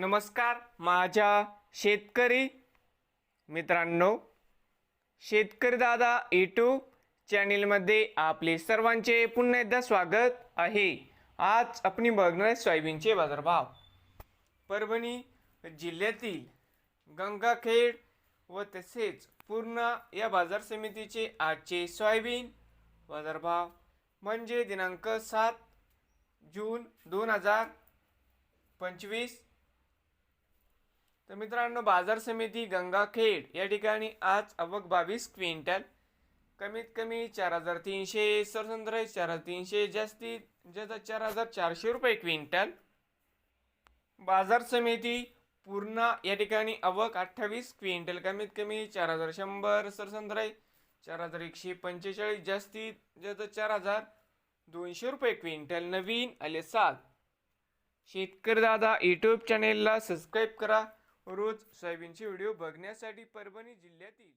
नमस्कार माझ्या शेतकरी मित्रांनो शेतकरी दादा यूट्यूब चॅनेलमध्ये आपले सर्वांचे पुन्हा एकदा स्वागत आहे. आज आपण बघणार आहे सोयाबीनचे बाजारभाव. परभणी जिल्ह्यातील गंगाखेड व तसेच पूर्ण या बाजार समितीचे आजचे सोयाबीन बाजारभाव म्हणजे दिनांक सात जून दोन हजार पंचवीस तर मित्रांनो बाजार समिती गंगाखेड या ठिकाणी आज अवक बावीस क्विंटल. कमीत कमी चार हजार तीनशे सरसंद्र चार हजार तीनशे जास्तीत जास्त चार हजार चारशे रुपये क्विंटल. बाजार समिती पूर्ण या ठिकाणी अवक अठ्ठावीस क्विंटल. कमीत कमी चार हजार शंभर सरसंद्र चार हजार एकशे पंचेचाळीस जास्तीत जास्त चार हजार दोनशे रुपये क्विंटल. नवीन आले सात. शेतकरी दादा यूट्यूब चॅनेलला सबस्क्राईब करा. रोज सोयाबीनचे व्हिडिओ बघण्यासाठी परभणी जिल्ह्यातील